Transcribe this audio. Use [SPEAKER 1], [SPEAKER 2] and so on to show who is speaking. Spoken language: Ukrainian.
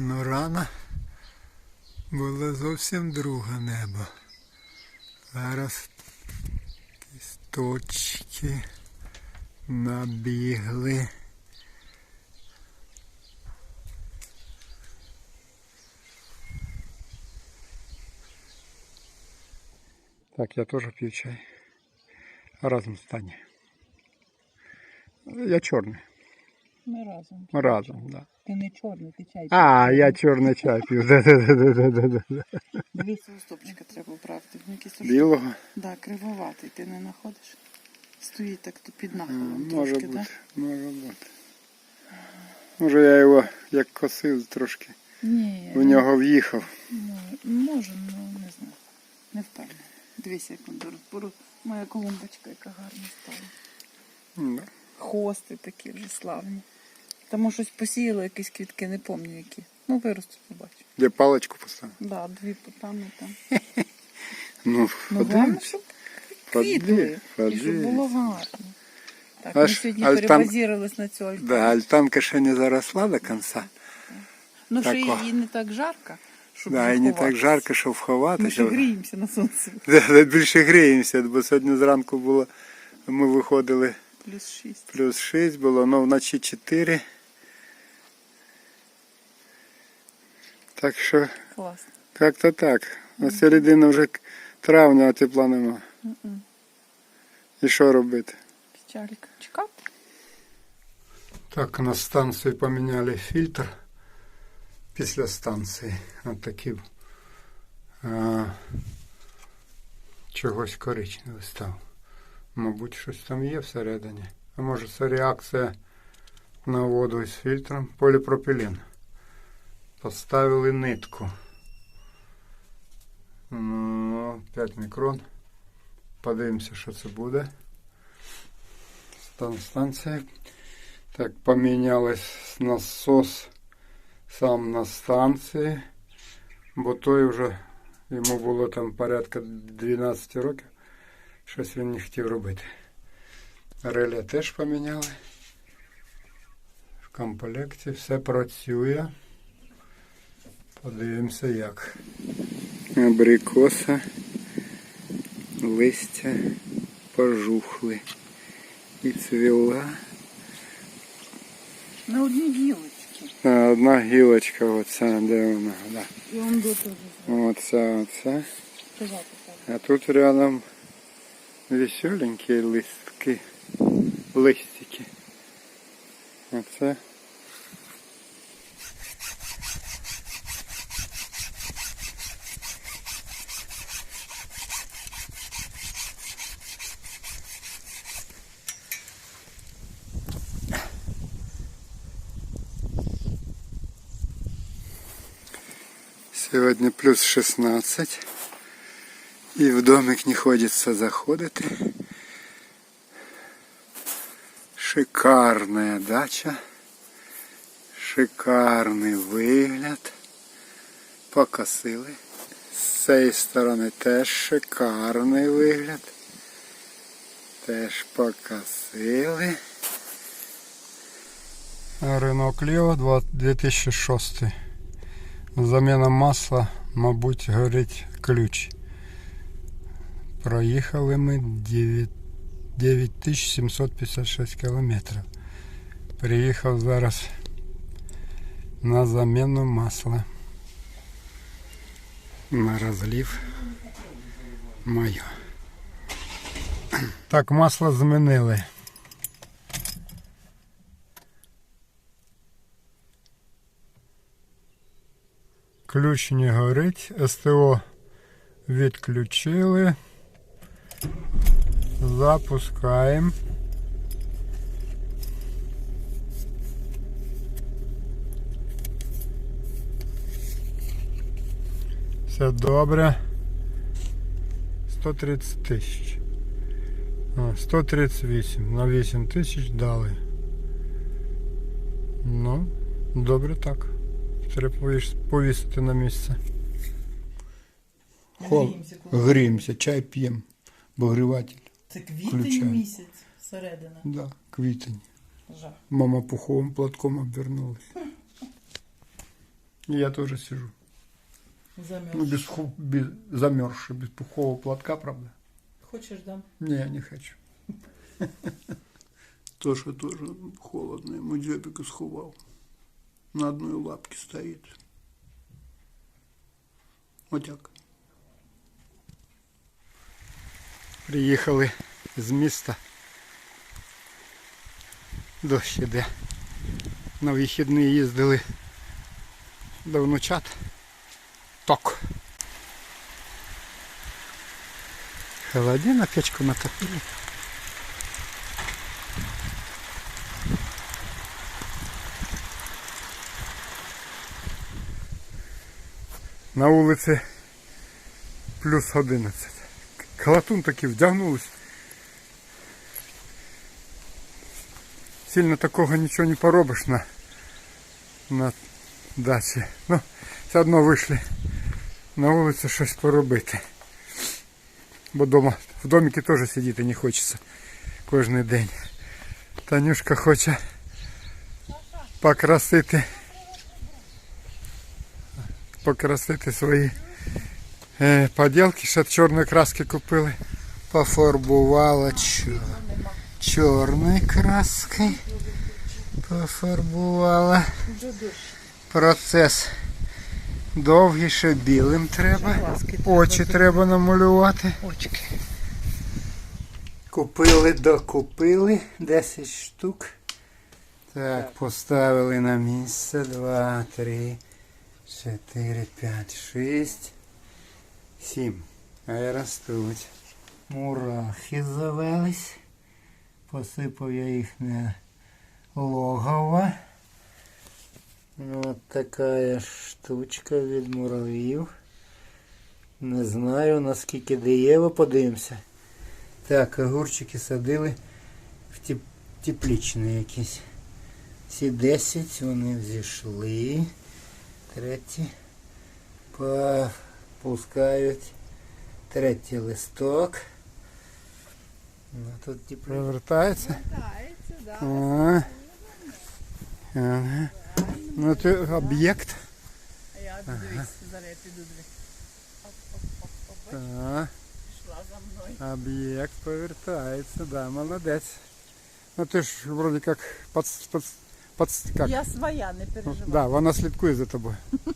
[SPEAKER 1] Ну рано було зовсім друге небо. Зараз якісь точки набігли. Так, я теж п'ю чай. Разом з Я чорний.
[SPEAKER 2] Ми разом.
[SPEAKER 1] Разом, так. Да.
[SPEAKER 2] Ти не чорний, ти чай.
[SPEAKER 1] А, я чорний чай п'ю. Да-да-да-да-да-да.
[SPEAKER 2] Дивіться, уступника треба вправити.
[SPEAKER 1] Білого?
[SPEAKER 2] да, кривоватий, ти не знаходиш? Стоїть так то під нахилом
[SPEAKER 1] Може
[SPEAKER 2] трошки,
[SPEAKER 1] бути,
[SPEAKER 2] так?
[SPEAKER 1] може бути. Може я його як косив трошки.
[SPEAKER 2] Ні,
[SPEAKER 1] В нього в'їхав.
[SPEAKER 2] ну, може, ну не знаю. Не впевнена. Дивися, як він пору. Моя колумбочка, яка гарна стала.
[SPEAKER 1] Да.
[SPEAKER 2] Хости такі вже славні. Тому щось посіяло, якісь квітки, не пам'ятаю які. Ну, виростуть, побачу.
[SPEAKER 1] Де паличку поставив?
[SPEAKER 2] Да, дві там і там.
[SPEAKER 1] Ну,
[SPEAKER 2] Ну, головне, щоб квітли. І щоб було гарно. Так,
[SPEAKER 1] Аж
[SPEAKER 2] ми сьогодні
[SPEAKER 1] альтан-
[SPEAKER 2] перебазірувались на цю альтанку.
[SPEAKER 1] Да, альтанка ще не заросла до кінця.
[SPEAKER 2] Ну, ще
[SPEAKER 1] тако.
[SPEAKER 2] її не так жарко, щоб
[SPEAKER 1] Да, і не так
[SPEAKER 2] заховатися.
[SPEAKER 1] жарко, щоб
[SPEAKER 2] Ми ще гріємося на сонці.
[SPEAKER 1] Да, більше гріємося, бо сьогодні зранку було, ми виходили
[SPEAKER 2] Плюс 6.
[SPEAKER 1] плюс 6 було, ну вночі 4. Так що
[SPEAKER 2] Класно.
[SPEAKER 1] як-то так. На середина вже травня, а тепла нема.
[SPEAKER 2] Мгм.
[SPEAKER 1] І що робити?
[SPEAKER 2] Печалька. Чекати?
[SPEAKER 1] Так, на станції поміняли фільтр після станції. От такий а, чогось коричневий став. Мабуть, щось там є всередині. А може це реакція на воду із фільтром. Поліпропілен. Поставили нитку. Ну, 5 мікрон. Подивимося, що це буде. Стан станція. Так, помінялось насос сам на станції, бо той вже йому було там порядка 12 років. Щось він не хотів робити. Реле теж поміняли. В комплекті все працює. Подивимося як. Абрикоса, листя пожухли. І цвіла.
[SPEAKER 2] На одній гілочці.
[SPEAKER 1] А, Одна гілочка, оця, де вона. Да.
[SPEAKER 2] І он до того.
[SPEAKER 1] Оця. А тут рядом веселенькі листки, листики. Оце. Сегодня плюс 16. И в домик не ходится заходити. Шикарная дача. Шикарний вигляд. Покосили. З цієї сторони теж шикарний вигляд. Теж покосили. Ринок Ліо 2006. Заміна масла, мабуть, горить ключ. Проїхали ми 9756 кілометрів. Приїхав зараз на заміну масла. На розлив моє. Так, масло змінили. Ключ не горить, СТО відключили. Запускаємо. Все добре. 130 тисяч. А, 138 на 8 тисяч дали. Ну, добре так. Треба повісити на місце. Хол.
[SPEAKER 2] Гріємося,
[SPEAKER 1] чай п'ємо. Обогріватель.
[SPEAKER 2] Це
[SPEAKER 1] Включаємо.
[SPEAKER 2] квітень місяць середина.
[SPEAKER 1] Да, квітень.
[SPEAKER 2] Жах.
[SPEAKER 1] Мама пуховим платком обвернулась. Я тоже сижу.
[SPEAKER 2] Замерз.
[SPEAKER 1] Ну, без, ху- без замерзший, без пухового платка, правда?
[SPEAKER 2] Хочеш дам?
[SPEAKER 1] Не, не хочу. Тоже, тоже холодно. Ему дзьобика сховал. На одной лапке стоит. Отяк. Приїхали з міста. Дощ іде. На вихідні їздили до внучат. Ток. Холодина, печку натопили. На вулиці плюс 11. Калатун таки вдягнулись. Сильно такого нічого не поробиш на, на дачі. Ну, все одно вийшли на вулицю щось поробити. Бо дома, в доміки теж сидіти не хочеться кожен день. Танюшка хоче покрасити покрасити свої е, поділки, ще чорної краски купили. Пофарбувала чор... чорною краскою. Пофарбувала. Процес довгий, ще білим треба. Очі треба намалювати.
[SPEAKER 2] Очки.
[SPEAKER 1] Купили, докупили 10 штук. Так, поставили на місце. 2, 3, 4, 5, 6, 7. Хай ростуть. Мурахи завелись. Посипав я їх на логово. Ось така штучка від муравів. Не знаю наскільки дієво, подивимося. Так, огурчики садили в теп... якісь. Ці 10 вони взійшли. Треті попускають. Третій листок. Ну, тут ті провертається.
[SPEAKER 2] Вертається, да.
[SPEAKER 1] О. Ага. Ну це об'єкт.
[SPEAKER 2] А я дивись, зараз я піду дивись. Оп, оп, оп, оп, оп.
[SPEAKER 1] Так.
[SPEAKER 2] Пішла за мною.
[SPEAKER 1] Об'єкт повертається, да, молодець. Ну ти ж вроді як під, під, під, как?
[SPEAKER 2] Я своя, не переживай.
[SPEAKER 1] да, вона слідкує за тобою.